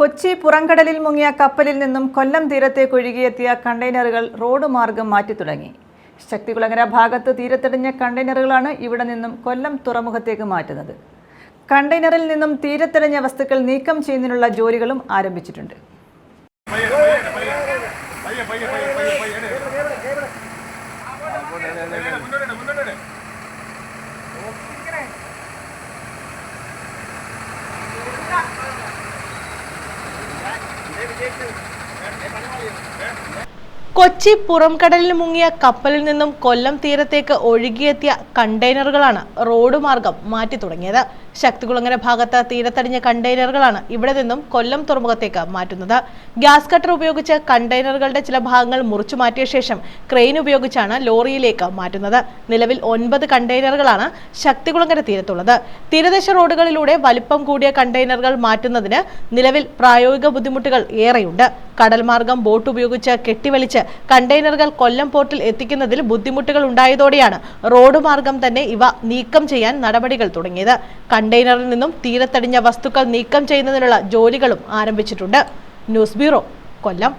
കൊച്ചി പുറംകടലിൽ മുങ്ങിയ കപ്പലിൽ നിന്നും കൊല്ലം തീരത്തേക്ക് ഒഴുകിയെത്തിയ കണ്ടെയ്നറുകൾ റോഡ് മാർഗം മാറ്റി തുടങ്ങി ശക്തികുളങ്ങര ഭാഗത്ത് തീരത്തടിഞ്ഞ കണ്ടെയ്നറുകളാണ് ഇവിടെ നിന്നും കൊല്ലം തുറമുഖത്തേക്ക് മാറ്റുന്നത് കണ്ടെയ്നറിൽ നിന്നും തീരത്തടിഞ്ഞ വസ്തുക്കൾ നീക്കം ചെയ്യുന്നതിനുള്ള ജോലികളും ആരംഭിച്ചിട്ടുണ്ട് Thank you. കൊച്ചി പുറംകടലിൽ മുങ്ങിയ കപ്പലിൽ നിന്നും കൊല്ലം തീരത്തേക്ക് ഒഴുകിയെത്തിയ കണ്ടെയ്നറുകളാണ് റോഡ് മാർഗം മാറ്റി തുടങ്ങിയത്. ശക്തികുളങ്ങര ഭാഗത്ത് തീരത്തടിഞ്ഞ കണ്ടെയ്നറുകളാണ് ഇവിടെ നിന്നും കൊല്ലം തുറമുഖത്തേക്ക് മാറ്റുന്നത്. ഗ്യാസ് കട്ടർ ഉപയോഗിച്ച് കണ്ടെയ്നറുകളുടെ ചില ഭാഗങ്ങൾ മുറിച്ചു മാറ്റിയ ശേഷം ക്രെയിൻ ഉപയോഗിച്ചാണ് ലോറിയിലേക്ക് മാറ്റുന്നത്. നിലവിൽ ഒൻപത് കണ്ടെയ്നറുകളാണ് ശക്തികുളങ്ങര തീരത്തുള്ളത്. തീരദേശ റോഡുകളിലൂടെ വലിപ്പം കൂടിയ കണ്ടെയ്നറുകൾ മാറ്റുന്നതിന് നിലവിൽ പ്രായോഗിക ബുദ്ധിമുട്ടുകൾ ഏറെയുണ്ട്. കടൽ മാർഗം ബോട്ട് ഉപയോഗിച്ച് കെട്ടിവലിച്ച് കണ്ടെയ്നറുകൾ കൊല്ലം പോർട്ടിൽ എത്തിക്കുന്നതിൽ ബുദ്ധിമുട്ടുകൾ ഉണ്ടായതോടെയാണ് റോഡ് മാർഗം തന്നെ ഇവ നീക്കം ചെയ്യാൻ നടപടികൾ തുടങ്ങിയത്. കണ്ടെയ്നറിൽ നിന്നും തീരത്തടിഞ്ഞ വസ്തുക്കൾ നീക്കം ചെയ്യുന്നതിനുള്ള ജോലികളും ആരംഭിച്ചിട്ടുണ്ട്. News bureau Kollam.